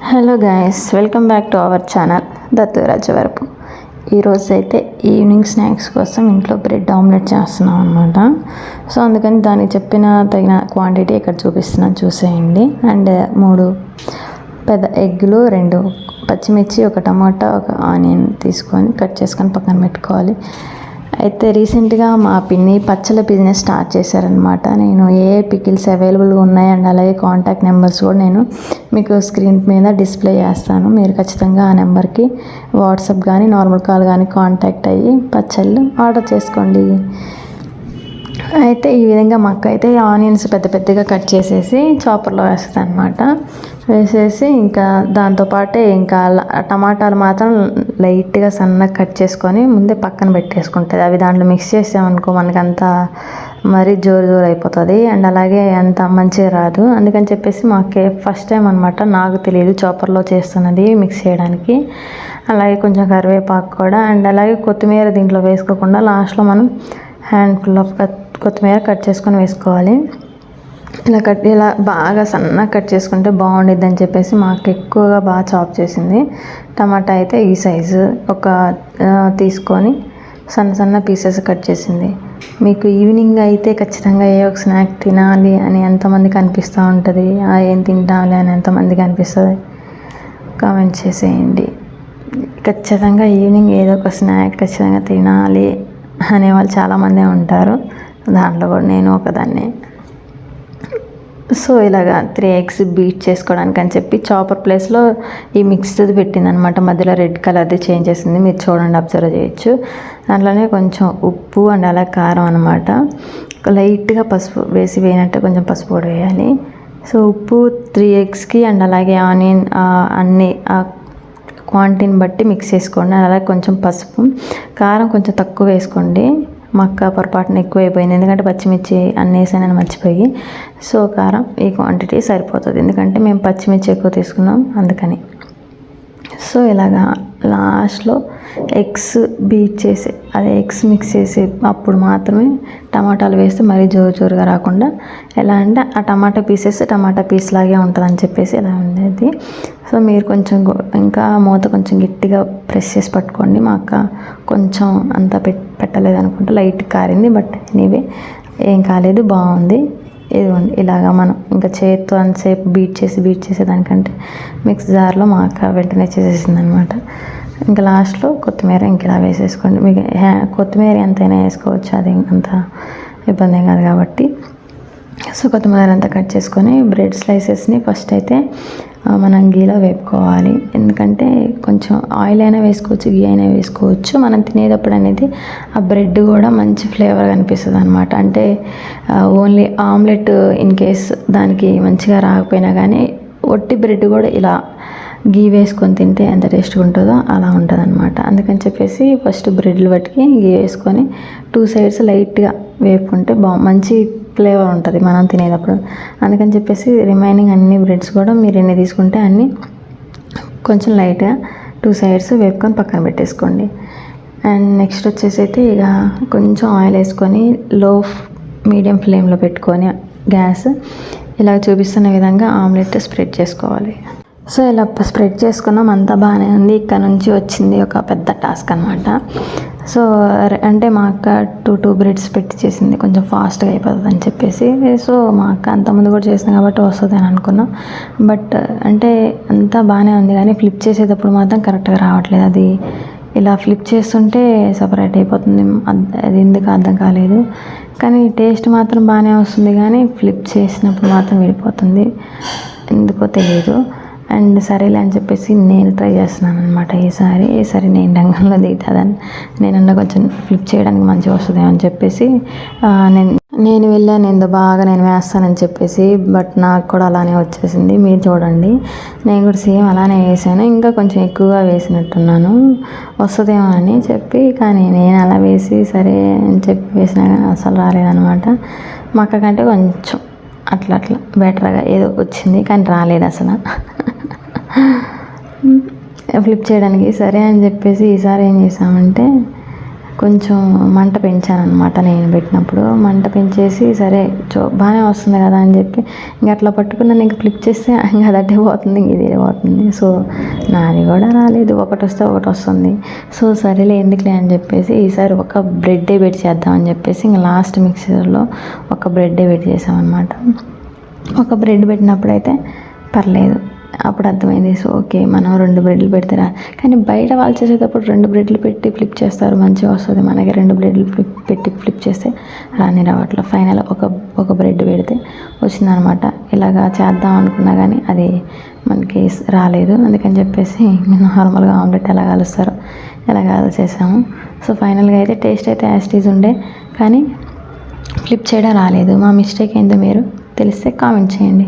Hello guys welcome back to our channel Dattu వరపు ఈరోజు అయితే ఈవినింగ్ స్నాక్స్ కోసం ఇంట్లో బ్రెడ్ ఆమ్లెట్ చేస్తున్నాం అనమాట సో అందుకని దానికి చెప్పిన తగిన క్వాంటిటీ ఇక్కడ చూపిస్తున్నాను చూసేయండి. అండ్ మూడు పెద్ద ఎగ్గులు రెండు పచ్చిమిర్చి ఒక టమాటా ఒక ఆనియన్ తీసుకొని కట్ చేసుకొని పక్కన పెట్టుకోవాలి. అయితే రీసెంట్గా మా పిన్ని పచ్చల బిజినెస్ స్టార్ట్ చేశారనమాట నేను ఏ ఏ పికిల్స్ అవైలబుల్గా ఉన్నాయి అండ్ అలాగే కాంటాక్ట్ నెంబర్స్ కూడా నేను మీకు స్క్రీన్ మీద డిస్ప్లే చేస్తాను. మీరు ఖచ్చితంగా ఆ నెంబర్కి వాట్సాప్ కానీ నార్మల్ కాల్ కానీ కాంటాక్ట్ అయ్యి పచ్చళ్ళు ఆర్డర్ చేసుకోండి. అయితే ఈ విధంగా మా అయితే ఆనియన్స్ పెద్ద పెద్దగా కట్ చేసేసి చాపర్లో వేస్తుంది అనమాట వేసేసి ఇంకా దాంతోపాటే ఇంకా టమాటాలు మాత్రం లైట్గా సన్నగా కట్ చేసుకొని ముందే పక్కన పెట్టేసుకుంటుంది. అవి దాంట్లో మిక్స్ చేసామనుకో మనకంతా అంత మరీ జోరు జోరు అయిపోతుంది. అండ్ అలాగే అంత మంచిగా రాదు. అందుకని చెప్పేసి మాకే ఫస్ట్ టైం అనమాట నాకు తెలియదు చాపర్లో చేస్తున్నది మిక్స్ చేయడానికి. అలాగే కొంచెం కరివేపాకు కూడా. అండ్ అలాగే కొత్తిమీర దీంట్లో వేసుకోకుండా లాస్ట్లో మనం హ్యాండ్ ఫుల్ ఆఫ్ కొత్తిమీర కట్ చేసుకొని వేసుకోవాలి. ఇలా కట్ ఇలా బాగా సన్నగా కట్ చేసుకుంటే బాగుండిద్ది అని చెప్పేసి మాకు ఎక్కువగా బాగా చాప్ చేసింది. టమాటా అయితే ఈ సైజు ఒక తీసుకొని సన్న సన్న పీసెస్ కట్ చేసింది. మీకు ఈవినింగ్ అయితే ఖచ్చితంగా ఏ ఒక స్నాక్ తినాలి అని ఎంతమందికి అనిపిస్తూ ఉంటుంది? ఏం తింటాలి అని ఎంతమందికి అనిపిస్తుంది? కామెంట్ చేసేయండి. ఖచ్చితంగా ఈవినింగ్ ఏదో ఒక స్నాక్ ఖచ్చితంగా తినాలి అనేవాళ్ళు చాలామందే ఉంటారు. దాంట్లో కూడా నేను ఒకదాన్ని. సో ఇలాగా త్రీ ఎగ్స్ బీట్ చేసుకోవడానికి అని చెప్పి చాపర్ ప్లేస్లో ఈ మిక్స్డ్ పెట్టింది అనమాట మధ్యలో రెడ్ కలర్ది చేంజ్ చేసింది. మీరు చూడండి అబ్జర్వ్ చేయొచ్చు. దాంట్లోనే కొంచెం ఉప్పు అండ్ అలా కారం అనమాట లైట్గా పసుపు వేసి వేయనట్టు కొంచెం పసుపు కూడా వేయాలి. సో ఉప్పు త్రీ ఎగ్స్కి అండ్ అలాగే ఆనియన్ అన్ని ఆ క్వాంటిటీని బట్టి మిక్స్ చేసుకోండి. అలాగే కొంచెం పసుపు కారం కొంచెం తక్కువ వేసుకోండి. మక్క పొరపాటున ఎక్కువైపోయింది. ఎందుకంటే పచ్చిమిర్చి అన్నీ వేసానని మర్చిపోయి. సో కారం ఈ క్వాంటిటీ సరిపోతుంది. ఎందుకంటే మేము పచ్చిమిర్చి ఎక్కువ తీసుకున్నాం అందుకని. సో ఇలాగా లాస్ట్లో ఎగ్స్ బీట్ చేసి అదే ఎగ్స్ మిక్స్ చేసి అప్పుడు మాత్రమే టమాటాలు వేస్తే మరీ జోరు జోరుగా రాకుండా ఎలా అంటే ఆ టమాటా పీసెస్ టమాటా పీస్ లాగే ఉంటుందని చెప్పేసి ఇలా ఉండేది. సో మీరు కొంచెం ఇంకా మూత కొంచెం గట్టిగా ప్రెస్ చేసి పట్టుకోండి. మా అక్క కొంచెం అంత పెట్ పెట్టలేదు అనుకుంటా. లైట్ కారింది బట్ ఎనీవే ఏం కాలేదు బాగుంది. ఇదిగోండి ఇలాగా మనం ఇంకా చేతితో అంతసేపు బీట్ చేసి బీట్ చేసేదానికంటే మిక్స్ జార్లో మా అక్క వెంటనే చేసేసింది అనమాట ఇంకా లాస్ట్లో కొత్తిమీర ఇంక ఇలా వేసేసుకోండి. మీకు హ్యా- కొత్తిమీర ఎంతైనా వేసుకోవచ్చు అది అంత ఇబ్బంది ఏం కాదు కాబట్టి. సో కొత్తిమీర అంతా కట్ చేసుకొని బ్రెడ్ స్లైసెస్ని ఫస్ట్ అయితే మనం గీలో వేపుకోవాలి. ఎందుకంటే కొంచెం ఆయిల్ అయినా వేసుకోవచ్చు గీ అయినా వేసుకోవచ్చు. మనం తినేటప్పుడు అనేది ఆ బ్రెడ్ కూడా మంచి ఫ్లేవర్ కనిపిస్తుంది అనమాట అంటే ఓన్లీ ఆమ్లెట్ ఇన్ కేస్ దానికి మంచిగా రాకపోయినా కానీ ఒట్టి బ్రెడ్ కూడా ఇలా గీ వేసుకొని తింటే ఎంత టేస్ట్గా ఉంటుందో అలా ఉంటుంది అనమాట అందుకని చెప్పేసి ఫస్ట్ బ్రెడ్లు పట్టుకి గీ వేసుకొని టూ సైడ్స్ లైట్గా వేపుకుంటే బా మంచి ఫ్లేవర్ ఉంటుంది మనం తినేటప్పుడు. అందుకని చెప్పేసి రిమైనింగ్ అన్ని బ్రెడ్స్ కూడా మీరు ఎన్ని తీసుకుంటే అన్నీ కొంచెం లైట్గా టూ సైడ్స్ వేపుకొని పక్కన పెట్టేసుకోండి. అండ్ నెక్స్ట్ వచ్చేసి అయితే ఇక కొంచెం ఆయిల్ వేసుకొని లో మీడియం ఫ్లేమ్లో పెట్టుకొని గ్యాస్ ఇలా చూపిస్తున్న విధంగా ఆమ్లెట్ స్ప్రెడ్ చేసుకోవాలి. సో ఇలా స్ప్రెడ్ చేసుకున్నాం. అంతా బాగానే ఉంది. ఇక్కడ నుంచి వచ్చింది ఒక పెద్ద టాస్క్ అనమాట సో అంటే మా అక్క టూ టూ బ్రెడ్స్ పెట్టి చేసింది. కొంచెం ఫాస్ట్గా అయిపోతుంది అని చెప్పేసి. సో మా అక్క అంతకుముందు కూడా చేసింది కాబట్టి వస్తుంది అని అనుకున్నాం. బట్ అంటే అంతా బాగానే ఉంది కానీ ఫ్లిప్ చేసేటప్పుడు మాత్రం కరెక్ట్గా రావట్లేదు. అది ఇలా ఫ్లిప్ చేస్తుంటే సపరేట్ అయిపోతుంది. అది ఎందుకు అర్థం కాలేదు. కానీ టేస్ట్ మాత్రం బాగానే వస్తుంది కానీ ఫ్లిప్ చేసినప్పుడు మాత్రం విడిపోతుంది. ఎందుకో తెలియదు అండ్ సరేలే అని చెప్పేసి నేను ట్రై చేస్తున్నాను అనమాట ఈసారి ఈసారి నేను రంగంలో దిగుతుందని నేనన్నా కొంచెం ఫ్లిప్ చేయడానికి మంచిగా వస్తుంది అని చెప్పేసి నేను నేను వెళ్ళాను ఎందు బాగా నేను వేస్తానని చెప్పేసి బట్ నాకు కూడా అలానే వచ్చేసింది. మీరు చూడండి. నేను కూడా సేమ్ అలానే వేసాను. ఇంకా కొంచెం ఎక్కువగా వేసినట్టున్నాను. వస్తుందేమో అని చెప్పి కానీ నేను అలా వేసి సరే అని చెప్పి వేసినా కానీ అసలు రాలేదనమాట మా అక్క కంటే కొంచెం అట్లా అట్లా బెటర్గా ఏదో వచ్చింది కానీ రాలేదు అసలు. ఫ్లిప్ చేయడానికి సరే అని చెప్పేసి ఈసారి ఏం చేసామంటే కొంచెం మంట పెంచాను అనమాట నేను పెట్టినప్పుడు. మంట పెంచేసి సరే చో బాగానే వస్తుంది కదా అని చెప్పి ఇంక అట్లా పట్టుకున్నాను ఇంక ఫ్లిప్ చేస్తే ఇంకా అదట్టే పోతుంది ఇంక ఇది పోతుంది. సో నాది కూడా రాలేదు. ఒకటి వస్తే ఒకటి వస్తుంది. సో సరేలే ఎందుకులే అని చెప్పేసి ఈసారి ఒక బ్రెడ్డే పెట్టి చేద్దామని చెప్పేసి ఇంక లాస్ట్ మిక్సర్లో ఒక బ్రెడ్డే పెట్టి చేసామన్నమాట. ఒక బ్రెడ్ పెట్టినప్పుడైతే పర్లేదు. అప్పుడు అర్థమైంది. సో ఓకే మనం రెండు బ్రెడ్లు పెడితే రా కానీ బయట వాళ్ళు చేసేటప్పుడు రెండు బ్రెడ్లు పెట్టి ఫ్లిప్ చేస్తారు. మంచిగా వస్తుంది. మనకి రెండు బ్రెడ్లు ఫ్లిప్ పెట్టి ఫ్లిప్ చేస్తే రాని రావట్లో ఫైనల్ ఒక ఒక బ్రెడ్ పెడితే వచ్చిందనమాట. ఇలాగా చేద్దాం అనుకున్నా కానీ అది మనకి రాలేదు. అందుకని చెప్పేసి నార్మల్గా ఆమ్లెట్ ఎలా కలుస్తారో ఎలా చేసాము. సో ఫైనల్గా అయితే టేస్ట్ అయితే యాస్టీజ్ ఉండే. కానీ ఫ్లిప్ చేయడం రాలేదు. మా మిస్టేక్ ఏందో మీరు తెలిస్తే కామెంట్ చేయండి.